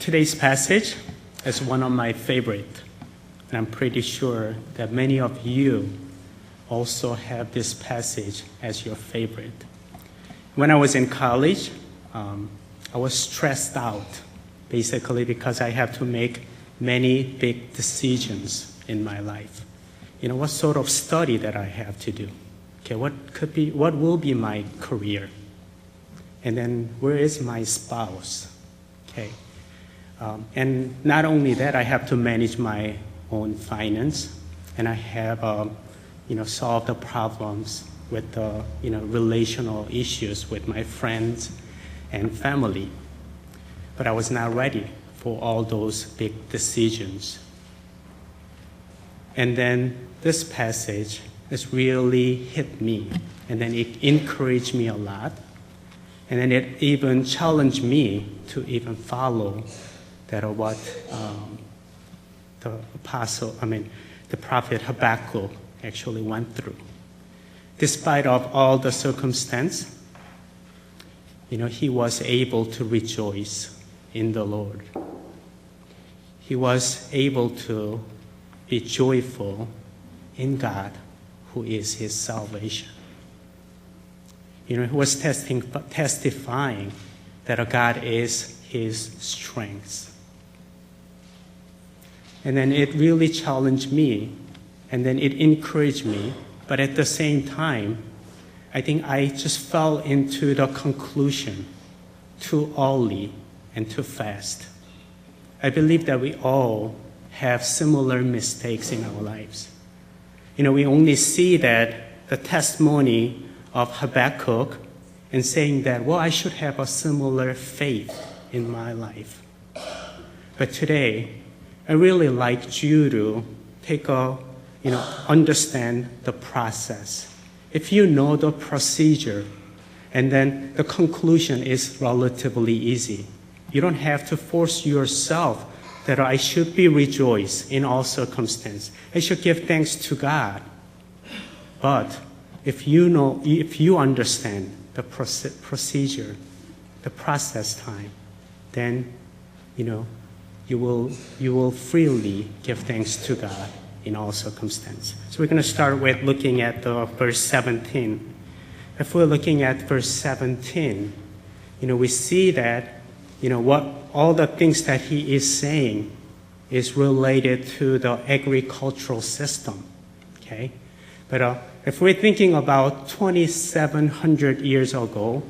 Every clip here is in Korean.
Today's passage is one of my favorite, and I'm pretty sure that many of you also have this passage as your favorite. When I was in college, um, I was stressed out, basically because I have to make many big decisions in my life. You know, what sort of study that I have to do? Okay, what could be, what will be my career? And then where is my spouse? Okay. Um, and not only that, I have to manage my own finance, and I have, um, you know, solve the problems with the, you know, relational issues with my friends and family. But I was not ready for all those big decisions. And then this passage has really hit me, and then it encouraged me a lot. And then it even challenged me to even follow that are what um, the apostle, I mean, the prophet Habakkuk actually went through. Despite of all the circumstance, you know, he was able to rejoice in the Lord. He was able to be joyful in God, who is his salvation. You know, he was testing, testifying that God is his strength. And then it really challenged me, and then it encouraged me, but at the same time, I think I just fell into the conclusion too early and too fast. I believe that we all have similar mistakes in our lives. You know, we only see that the testimony of Habakkuk and saying that, well, I should have a similar faith in my life. But today, I really like you to take a, you know, understand the process. If you know the procedure, and then the conclusion is relatively easy. You don't have to force yourself that I should be rejoiced in all circumstances. I should give thanks to God. But if you know, if you understand the procedure, the process time, then, you know, you will, you will freely give thanks to God in all circumstances. So we're going to start with looking at the verse 17. If we're looking at verse 17, you know, we see that, you know, what all the things that he is saying is related to the agricultural system. Okay? But uh, if we're thinking about 2,700 years ago,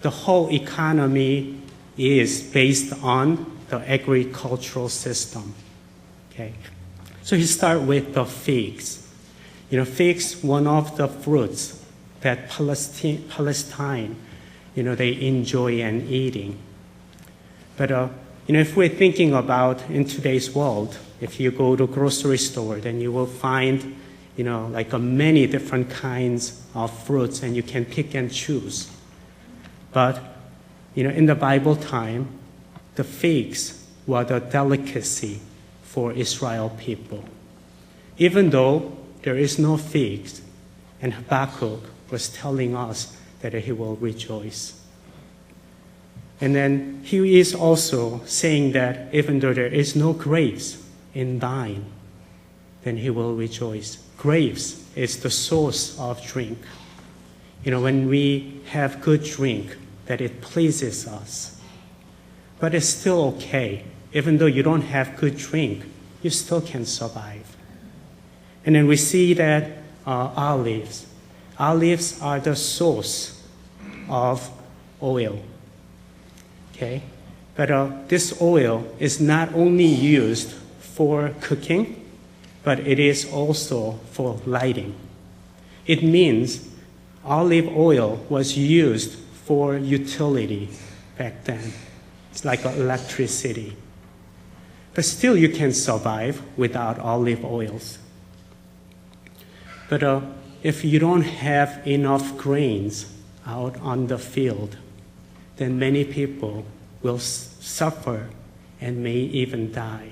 the whole economy is based on the agricultural system. Okay? So he start with the figs. You know, figs, one of the fruits that Palestine, Palestine you know, they enjoy and eating. But, uh, you know, if we're thinking about in today's world, if you go to grocery store, then you will find, you know, like uh, many different kinds of fruits and you can pick and choose. But, you know, in the Bible time, the figs were the delicacy for Israel people. Even though there is no figs, and Habakkuk was telling us that he will rejoice. And then he is also saying that even though there is no grapes in thine, then he will rejoice. Grapes is the source of drink. You know, when we have good drink, that it pleases us. But it's still okay. Even though you don't have good drink, you still can survive. And then we see that uh, olives. Olives are the source of oil. Okay? But uh, this oil is not only used for cooking, but it is also for lighting. It means olive oil was used for utility back then. It's like electricity. But still, you can survive without olive oils. But uh, if you don't have enough grains out on the field, then many people will suffer and may even die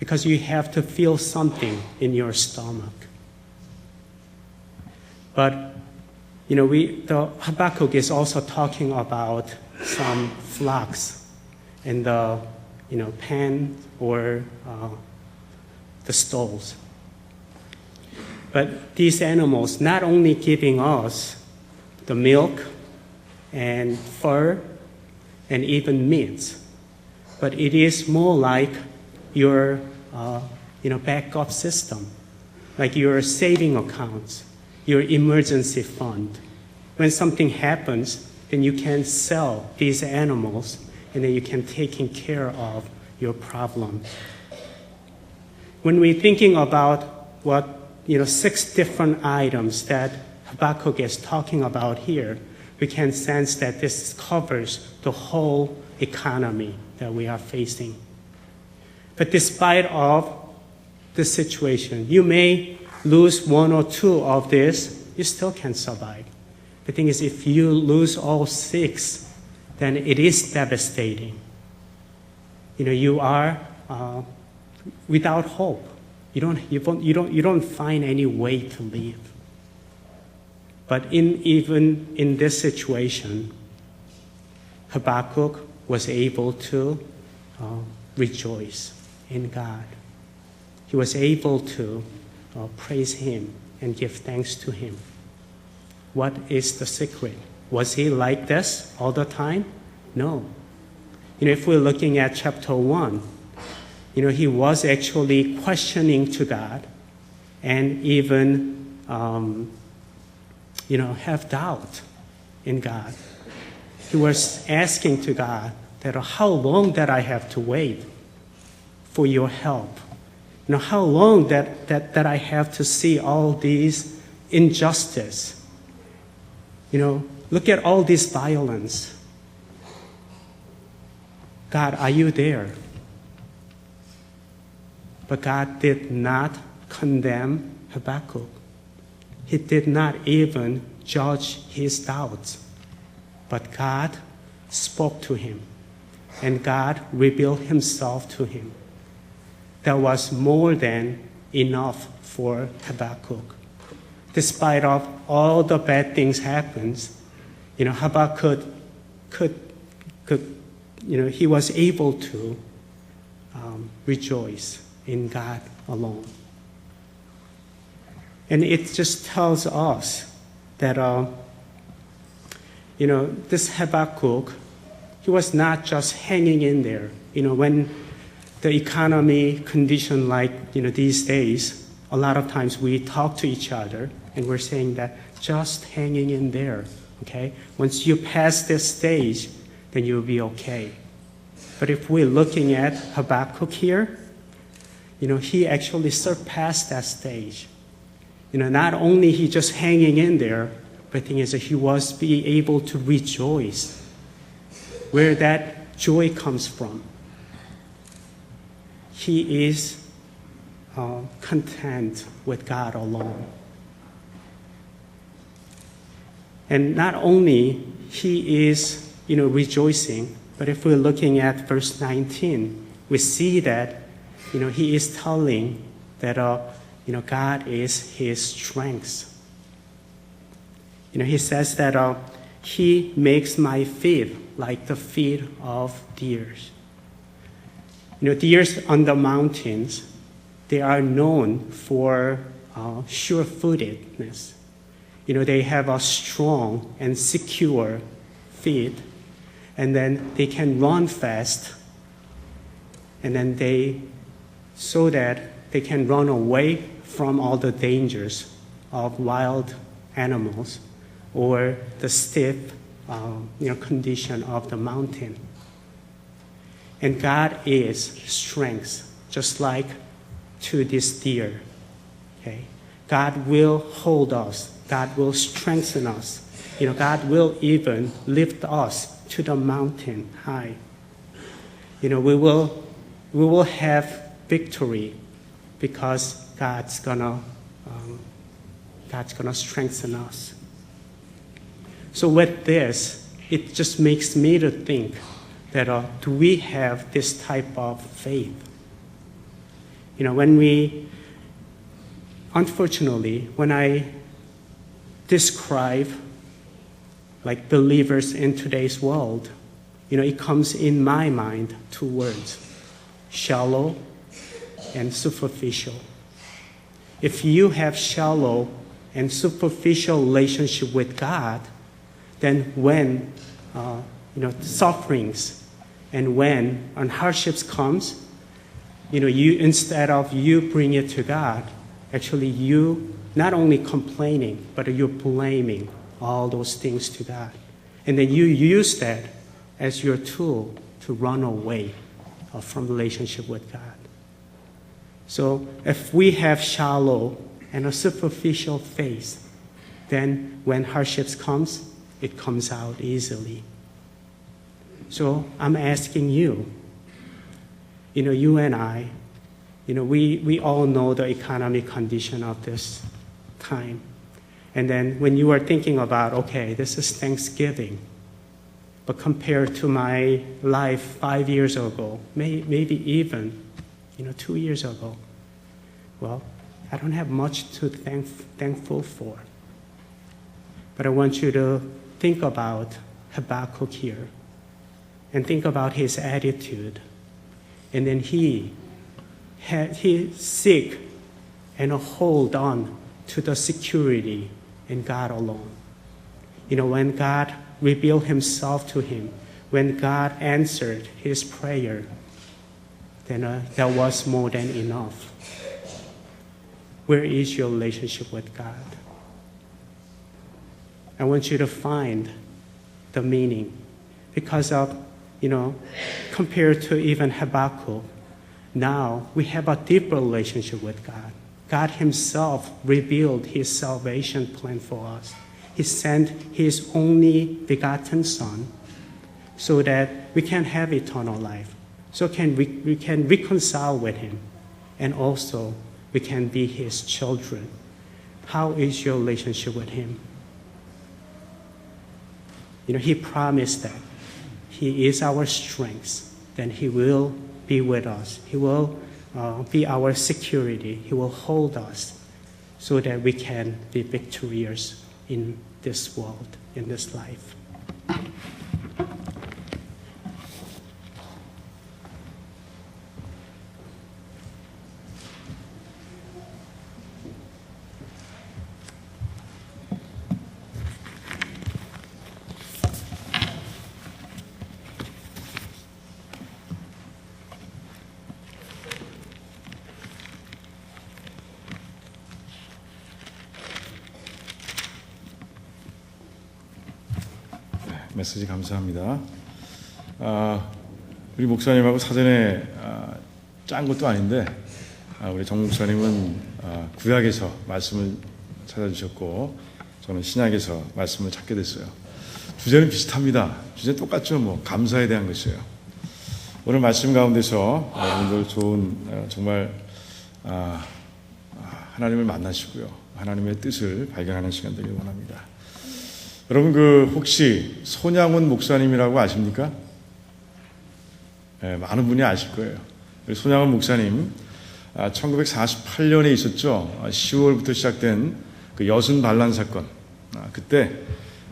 because you have to feel something in your stomach. But you know, we, the Habakkuk is also talking about some flocks in the you know, pen or uh, the stalls. But these animals not only giving us the milk and fur and even meat, but it is more like your uh, you know, backup system, like your saving accounts, your emergency fund. When something happens, then you can sell these animals and then you can take care of your problem. When we're thinking about what you know six different items that Habakkuk is talking about here, we can sense that this covers the whole economy that we are facing. But despite of the situation, you may lose one or two of this, you still can survive. The thing is, if you lose all six, then it is devastating. You know, you are uh, without hope. You don't, you, don't, you, don't, you don't find any way to live. But in, even in this situation, Habakkuk was able to uh, rejoice in God. He was able to uh, praise Him and give thanks to Him. What is the secret? Was he like this all the time? No. You know, if we're looking at chapter 1, you know, he was actually questioning to God and even, um, you know, have doubt in God. He was asking to God that how long that I have to wait for your help. You know, how long that, that, that I have to see all these injustice. You know, look at all this violence. God, are you there? But God did not condemn Habakkuk. He did not even judge his doubts. But God spoke to him, and God revealed himself to him. That was more than enough for Habakkuk. Despite of all the bad things happens, you know, Habakkuk could, could you know, he was able to um, rejoice in God alone. And it just tells us that, uh, you know, this Habakkuk, he was not just hanging in there. You know, when the economy condition like, you know, these days, a lot of times we talk to each other and we're saying that just hanging in there, okay? Once you pass this stage, then you'll be okay. But if we're looking at Habakkuk here, you know, he actually surpassed that stage. You know, not only he just hanging in there, but the thing is that he was be able to rejoice. Where that joy comes from. He is uh, content with God alone. And not only he is, you know, rejoicing, but if we're looking at verse 19, we see that, you know, he is telling that, uh, you know, God is his strength. You know, he says that uh, he makes my feet like the feet of deers. You know, deers on the mountains, they are known for uh, sure-footedness. You know, they have a strong and secure feet, and then they can run fast, and then they, so that they can run away from all the dangers of wild animals or the stiff, uh, you know, condition of the mountain. And God is strength, just like to this deer. Okay? God will hold us. God will strengthen us. You know, God will even lift us to the mountain high. You know, we will, we will have victory because God's gonna, um, God's gonna strengthen us. So with this, it just makes me to think that uh, do we have this type of faith? You know, when we, unfortunately, when I describe like believers in today's world, you know, it comes in my mind two words shallow and superficial. If you have shallow and superficial relationship with God, then when uh, you know sufferings and when and hardships comes, you know you instead of you bring it to God, actually you not only complaining but you're blaming all those things to God, and then you use that as your tool to run away uh, from relationship with God. So if we have shallow and a superficial faith, then when hardships comes, it comes out easily. So I'm asking you, you know, you and I, you know, we, we all know the economic condition of this time. And then when you are thinking about, okay, this is Thanksgiving, but compared to my life five years ago, may, maybe even, you know, two years ago, well, I don't have much to thank, thankful for. But I want you to think about Habakkuk here and think about his attitude. And then he had, he seek and hold on to the security in God alone. You know, when God revealed himself to him, when God answered his prayer, then uh, that was more than enough. Where is your relationship with God? I want you to find the meaning because of, you know, compared to even Habakkuk, now we have a deeper relationship with God. God Himself revealed His salvation plan for us. He sent His only begotten Son so that we can have eternal life. So can we, we can reconcile with Him and also we can be His children. How is your relationship with Him? You know, He promised that He is our strength, then He will be with us. He will uh, be our security. He will hold us so that we can be victorious in this world, in this life. 메시지 감사합니다. 아, 우리 목사님하고 사전에 아, 짠 것도 아닌데 아, 우리 정 목사님은 아, 구약에서 말씀을 찾아주셨고 저는 신약에서 말씀을 찾게 됐어요. 주제는 비슷합니다. 주제 똑같죠. 뭐 감사에 대한 것이에요. 오늘 말씀 가운데서 여러분들 좋은 어, 정말 아, 아, 하나님을 만나시고요. 하나님의 뜻을 발견하는 시간 되길 원합니다. 여러분 그 혹시 손양훈 목사님이라고 아십니까? 예, 많은 분이 아실 거예요. 손양훈 목사님 아, 1948년에 있었죠. 아, 10월부터 시작된 그 여순 반란 사건. 아, 그때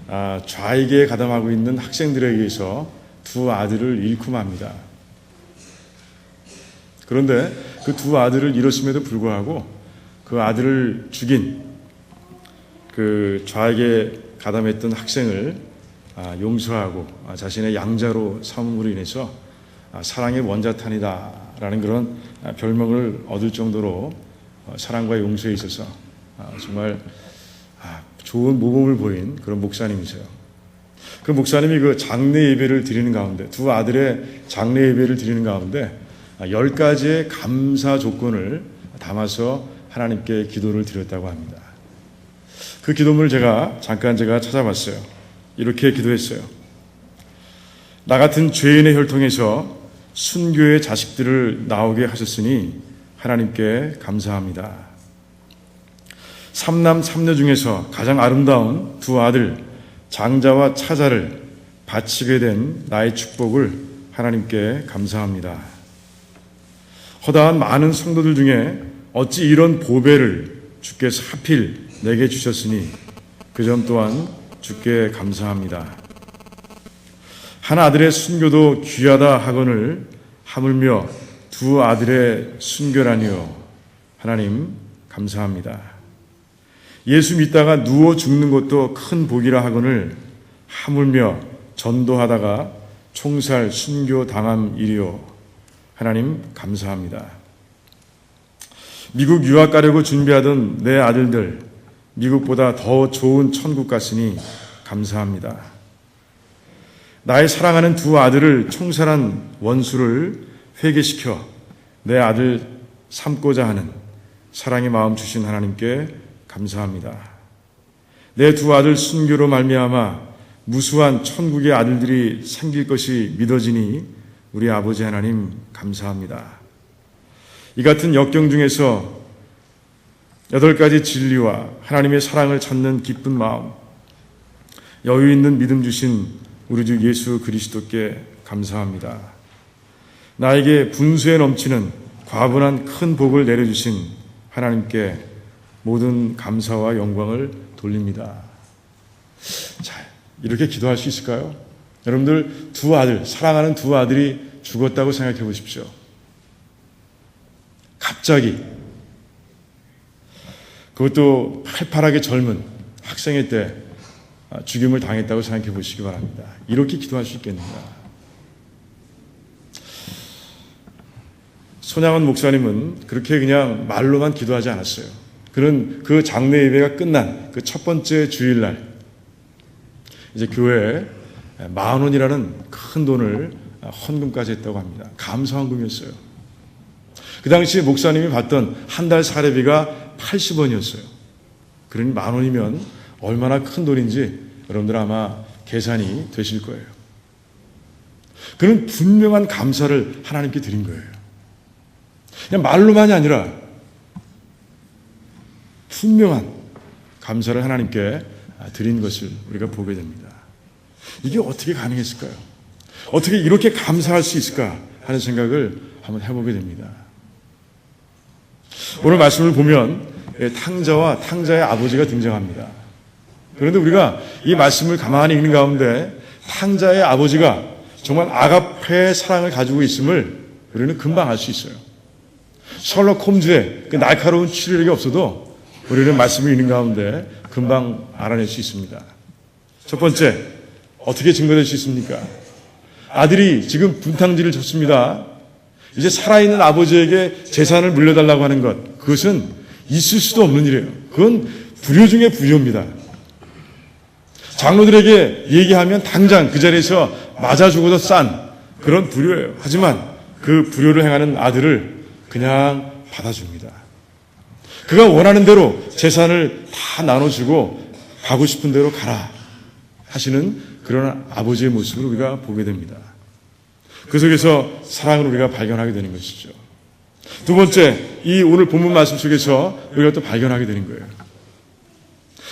아, 좌익에 가담하고 있는 학생들에 의해서 두 아들을 잃고 맙니다. 그런데 그 두 아들을 잃었음에도 불구하고 그 아들을 죽인 그 좌익에 가담했던 학생을 아, 용서하고 아, 자신의 양자로 삼음으로 인해서 아, 사랑의 원자탄이다라는 그런 아, 별명을 얻을 정도로 어, 사랑과 용서에 있어서 아, 정말 아, 좋은 모범을 보인 그런 목사님이세요. 그 목사님이 그 장례 예배를 드리는 가운데 두 아들의 장례 예배를 드리는 가운데 아, 열 가지의 감사 조건을 담아서 하나님께 기도를 드렸다고 합니다. 그 기도문을 제가 잠깐 제가 찾아봤어요. 이렇게 기도했어요. 나 같은 죄인의 혈통에서 순교의 자식들을 나오게 하셨으니 하나님께 감사합니다. 삼남 삼녀 중에서 가장 아름다운 두 아들 장자와 차자를 바치게 된 나의 축복을 하나님께 감사합니다. 허다한 많은 성도들 중에 어찌 이런 보배를 주께서 하필 내게 주셨으니 그 점 또한 주께 감사합니다. 한 아들의 순교도 귀하다 하거늘 하물며 두 아들의 순결하니요. 하나님, 감사합니다. 예수 믿다가 누워 죽는 것도 큰 복이라 하거늘 하물며 전도하다가 총살 순교 당함 일이요. 하나님, 감사합니다. 미국 유학 가려고 준비하던 내 아들들, 미국보다 더 좋은 천국 갔으니 감사합니다. 나의 사랑하는 두 아들을 총살한 원수를 회개시켜 내 아들 삼고자 하는 사랑의 마음 주신 하나님께 감사합니다. 내 두 아들 순교로 말미암아 무수한 천국의 아들들이 생길 것이 믿어지니 우리 아버지 하나님 감사합니다. 이 같은 역경 중에서 여덟 가지 진리와 하나님의 사랑을 찾는 기쁜 마음, 여유 있는 믿음 주신 우리 주 예수 그리스도께 감사합니다. 나에게 분수에 넘치는 과분한 큰 복을 내려주신 하나님께 모든 감사와 영광을 돌립니다. 자, 이렇게 기도할 수 있을까요? 여러분들 두 아들, 사랑하는 두 아들이 죽었다고 생각해 보십시오. 갑자기 그것도 팔팔하게 젊은 학생회 때 죽임을 당했다고 생각해 보시기 바랍니다. 이렇게 기도할 수 있겠는가? 손양원 목사님은 그렇게 그냥 말로만 기도하지 않았어요. 그는 그 장례 예배가 끝난 그 첫 번째 주일날 이제 교회에 만 원이라는 큰 돈을 헌금까지 했다고 합니다. 감사헌금이었어요. 그 당시 목사님이 받던 한 달 사례비가 80원이었어요. 그러니 만 원이면 얼마나 큰 돈인지 여러분들 아마 계산이 되실 거예요. 그는 분명한 감사를 하나님께 드린 거예요. 그냥 말로만이 아니라 분명한 감사를 하나님께 드린 것을 우리가 보게 됩니다. 이게 어떻게 가능했을까요? 어떻게 이렇게 감사할 수 있을까 하는 생각을 한번 해보게 됩니다. 오늘 말씀을 보면 탕자와 탕자의 아버지가 등장합니다. 그런데 우리가 이 말씀을 가만히 읽는 가운데 탕자의 아버지가 정말 아가페의 사랑을 가지고 있음을 우리는 금방 알 수 있어요. 셜록 홈즈의 그 날카로운 추리력이 없어도 우리는 말씀을 읽는 가운데 금방 알아낼 수 있습니다. 첫 번째, 어떻게 증거될 수 있습니까? 아들이 지금 분탕질을 쳤습니다. 이제 살아있는 아버지에게 재산을 물려달라고 하는 것, 그것은 있을 수도 없는 일이에요. 그건 불효 중의 불효입니다. 장로들에게 얘기하면 당장 그 자리에서 맞아 죽어서 싼 그런 불효예요. 하지만 그 불효를 행하는 아들을 그냥 받아줍니다. 그가 원하는 대로 재산을 다 나눠주고 가고 싶은 대로 가라 하시는 그런 아버지의 모습을 우리가 보게 됩니다. 그 속에서 사랑을 우리가 발견하게 되는 것이죠. 두 번째, 이 오늘 본문 말씀 속에서 우리가 또 발견하게 되는 거예요.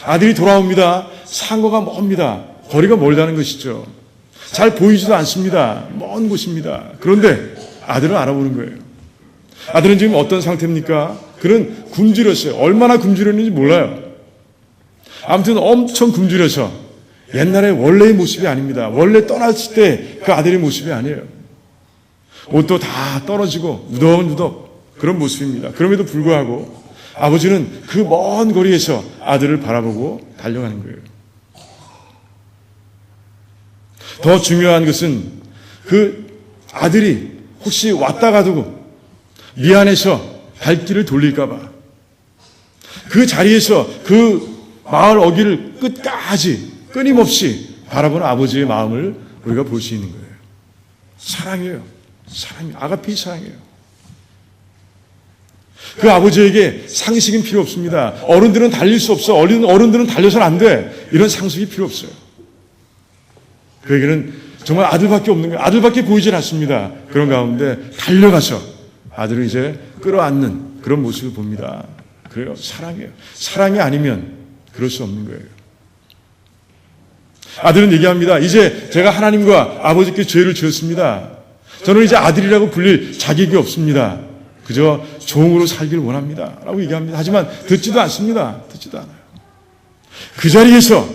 아들이 돌아옵니다. 상거가 멉니다. 거리가 멀다는 것이죠. 잘 보이지도 않습니다. 먼 곳입니다. 그런데 아들을 알아보는 거예요. 아들은 지금 어떤 상태입니까? 그는 굶주렸어요. 얼마나 굶주렸는지 몰라요. 아무튼 엄청 굶주려서 옛날에 원래의 모습이 아닙니다. 원래 떠났을 때 그 아들의 모습이 아니에요. 옷도 다 떨어지고 무덕무덕 그런 모습입니다. 그럼에도 불구하고 아버지는 그 먼 거리에서 아들을 바라보고 달려가는 거예요. 더 중요한 것은 그 아들이 혹시 왔다 가도 미안해서 발길을 돌릴까봐 그 자리에서 그 마을 어기를 끝까지 끊임없이 바라보는 아버지의 마음을 우리가 볼 수 있는 거예요. 사랑이에요. 사랑이 아가페이 사랑이에요. 그 아버지에게 상식은 필요 없습니다. 어른들은 달릴 수 없어. 어린 어른들은 달려서는 안 돼. 이런 상식이 필요 없어요. 그에게는 정말 아들밖에 없는 거예요. 아들밖에 보이질 않습니다. 그런 가운데 달려가서 아들을 이제 끌어안는 그런 모습을 봅니다. 그래요. 사랑이에요. 사랑이 아니면 그럴 수 없는 거예요. 아들은 얘기합니다. 이제 제가 하나님과 아버지께 죄를 지었습니다. 저는 이제 아들이라고 불릴 자격이 없습니다. 그저 종으로 살기를 원합니다. 라고 얘기합니다. 하지만 듣지도 않습니다. 듣지도 않아요. 그 자리에서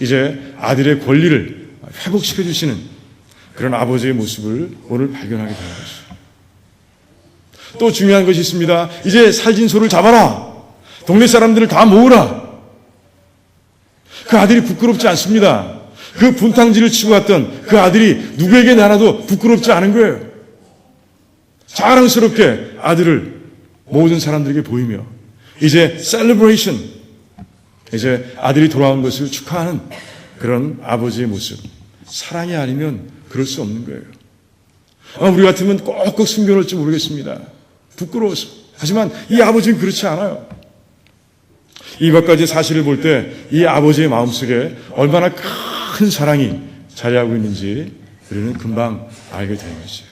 이제 아들의 권리를 회복시켜 주시는 그런 아버지의 모습을 오늘 발견하게 되는 것이죠. 또 중요한 것이 있습니다. 이제 살진 소를 잡아라. 동네 사람들을 다 모으라. 그 아들이 부끄럽지 않습니다. 그 분탕질을 치고 갔던 그 아들이 누구에게 나라도 부끄럽지 않은 거예요. 자랑스럽게 아들을 모든 사람들에게 보이며 이제 셀러브레이션 이제 아들이 돌아온 것을 축하하는 그런 아버지의 모습 사랑이 아니면 그럴 수 없는 거예요. 아, 우리 같으면 꼭꼭 숨겨놓을지 모르겠습니다. 부끄러워서. 하지만 이 아버지는 그렇지 않아요. 이몇 가지 사실을 볼 때 이 아버지의 마음속에 얼마나 큰 사랑이 자리하고 있는지 우리는 금방 알게 되는 것이에요.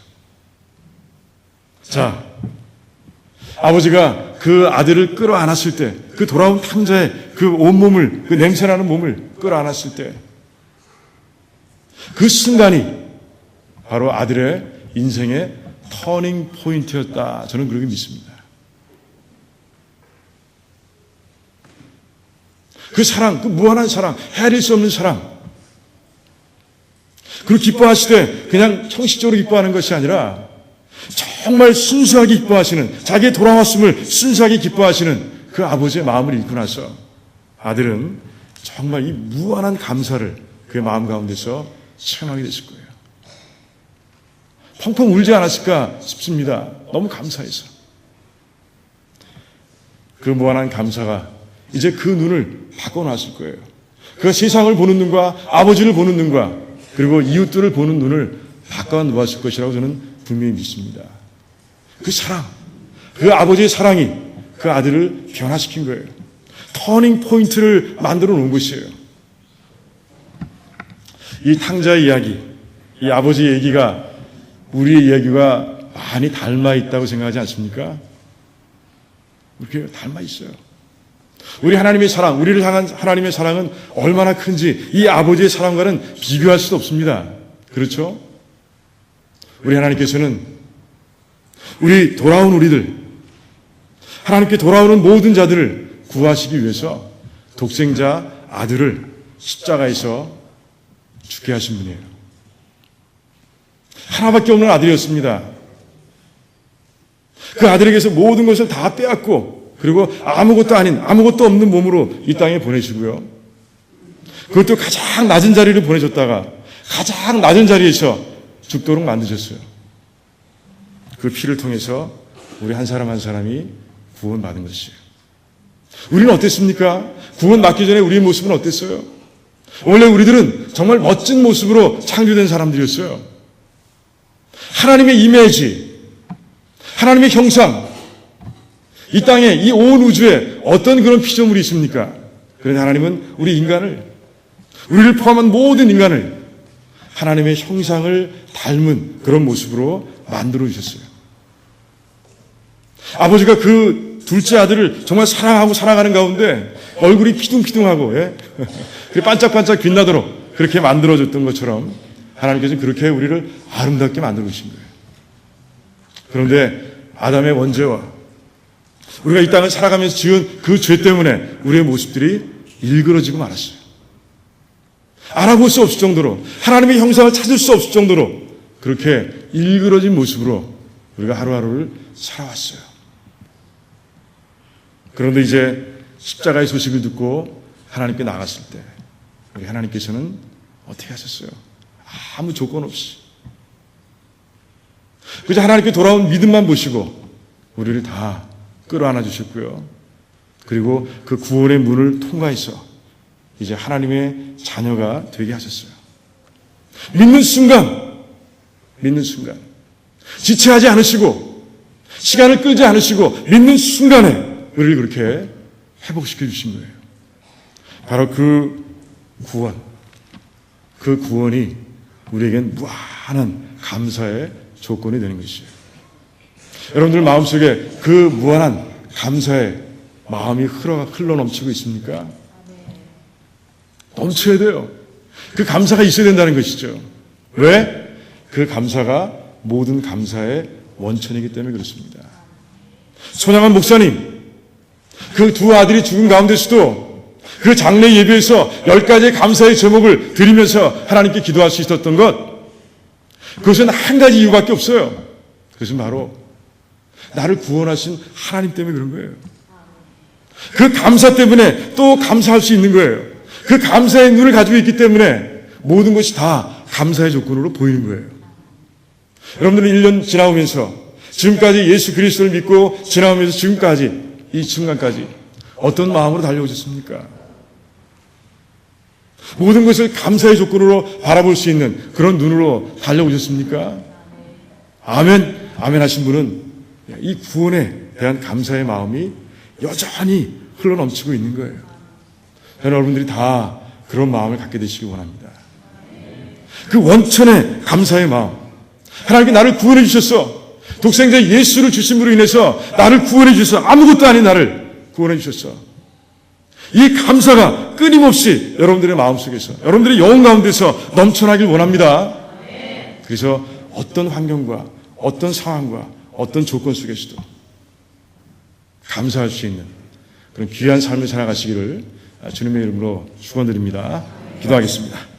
자, 아버지가 그 아들을 끌어안았을 때, 그 돌아온 탕자의 그 온몸을, 그 냄새나는 몸을 끌어안았을 때, 그 순간이 바로 아들의 인생의 터닝 포인트였다. 저는 그렇게 믿습니다. 그 사랑, 그 무한한 사랑, 헤아릴 수 없는 사랑. 그리고 기뻐하시되 그냥 형식적으로 기뻐하는 것이 아니라 정말 순수하게 기뻐하시는 자기의 돌아왔음을 순수하게 기뻐하시는 그 아버지의 마음을 읽고 나서 아들은 정말 이 무한한 감사를 그의 마음 가운데서 체험하게 됐을 거예요. 펑펑 울지 않았을까 싶습니다. 너무 감사해서. 그 무한한 감사가 이제 그 눈을 바꿔놨을 거예요. 그 세상을 보는 눈과 아버지를 보는 눈과 그리고 이웃들을 보는 눈을 바꿔 놓았을 것이라고 저는 분명히 믿습니다. 그 사랑, 그 아버지의 사랑이 그 아들을 변화시킨 거예요. 터닝 포인트를 만들어 놓은 것이에요. 이 탕자의 이야기, 이 아버지의 얘기가 우리의 이야기와 많이 닮아 있다고 생각하지 않습니까? 이렇게 닮아 있어요. 우리 하나님의 사랑, 우리를 향한 하나님의 사랑은 얼마나 큰지 이 아버지의 사랑과는 비교할 수도 없습니다. 그렇죠? 우리 하나님께서는 우리 돌아온 우리들, 하나님께 돌아오는 모든 자들을 구하시기 위해서 독생자 아들을 십자가에서 죽게 하신 분이에요. 하나밖에 없는 아들이었습니다. 그 아들에게서 모든 것을 다 빼앗고 그리고 아무것도 아닌 아무것도 없는 몸으로 이 땅에 보내시고요. 그것도 가장 낮은 자리를 보내줬다가 가장 낮은 자리에서 죽도록 만드셨어요. 그 피를 통해서 우리 한 사람 한 사람이 구원받은 것이에요. 우리는 어땠습니까? 구원 받기 전에 우리의 모습은 어땠어요? 원래 우리들은 정말 멋진 모습으로 창조된 사람들이었어요. 하나님의 이미지, 하나님의 형상, 이 땅에 이 온 우주에 어떤 그런 피조물이 있습니까? 그런데 하나님은 우리 인간을, 우리를 포함한 모든 인간을 하나님의 형상을 닮은 그런 모습으로 만들어 주셨어요. 아버지가 그 둘째 아들을 정말 사랑하고 사랑하는 가운데 얼굴이 피둥피둥하고 예? 반짝반짝 빛나도록 그렇게 만들어줬던 것처럼 하나님께서 그렇게 우리를 아름답게 만들어 주신 거예요. 그런데 아담의 원죄와 우리가 이 땅을 살아가면서 지은 그 죄 때문에 우리의 모습들이 일그러지고 말았어요. 알아볼 수 없을 정도로 하나님의 형상을 찾을 수 없을 정도로 그렇게 일그러진 모습으로 우리가 하루하루를 살아왔어요. 그런데 이제 십자가의 소식을 듣고 하나님께 나갔을 때 우리 하나님께서는 어떻게 하셨어요? 아무 조건 없이 그저 하나님께 돌아온 믿음만 보시고 우리를 다 끌어안아 주셨고요. 그리고 그 구원의 문을 통과해서 이제 하나님의 자녀가 되게 하셨어요. 믿는 순간, 믿는 순간, 지체하지 않으시고, 시간을 끌지 않으시고, 믿는 순간에 우리를 그렇게 회복시켜 주신 거예요. 바로 그 구원, 그 구원이 우리에겐 무한한 감사의 조건이 되는 것이에요. 여러분들 마음속에 그 무한한 감사의 마음이 흘러, 흘러 넘치고 있습니까? 넘쳐야 돼요. 그 감사가 있어야 된다는 것이죠. 왜? 그 감사가 모든 감사의 원천이기 때문에 그렇습니다. 손양한 목사님, 그 두 아들이 죽은 가운데서도 그 장례 예배에서 열 가지의 감사의 제목을 드리면서 하나님께 기도할 수 있었던 것, 그것은 한 가지 이유밖에 없어요. 그것은 바로 나를 구원하신 하나님 때문에 그런 거예요. 그 감사 때문에 또 감사할 수 있는 거예요. 그 감사의 눈을 가지고 있기 때문에 모든 것이 다 감사의 조건으로 보이는 거예요. 여러분들은 1년 지나오면서 지금까지 예수 그리스도를 믿고 지나오면서 지금까지 이 순간까지 어떤 마음으로 달려오셨습니까? 모든 것을 감사의 조건으로 바라볼 수 있는 그런 눈으로 달려오셨습니까? 아멘, 아멘 하신 분은 이 구원에 대한 감사의 마음이 여전히 흘러넘치고 있는 거예요. 여러분들이 다 그런 마음을 갖게 되시기 원합니다. 그 원천의 감사의 마음. 하나님께 나를 구원해 주셨어. 독생자 예수를 주심으로 인해서 나를 구원해 주셔서 아무것도 아닌 나를 구원해 주셨어. 이 감사가 끊임없이 여러분들의 마음속에서 여러분들의 영혼 가운데서 넘쳐나길 원합니다. 그래서 어떤 환경과 어떤 상황과 어떤 조건 속에서도 감사할 수 있는 그런 귀한 삶을 살아가시기를 주님의 이름으로 축원드립니다. 기도하겠습니다.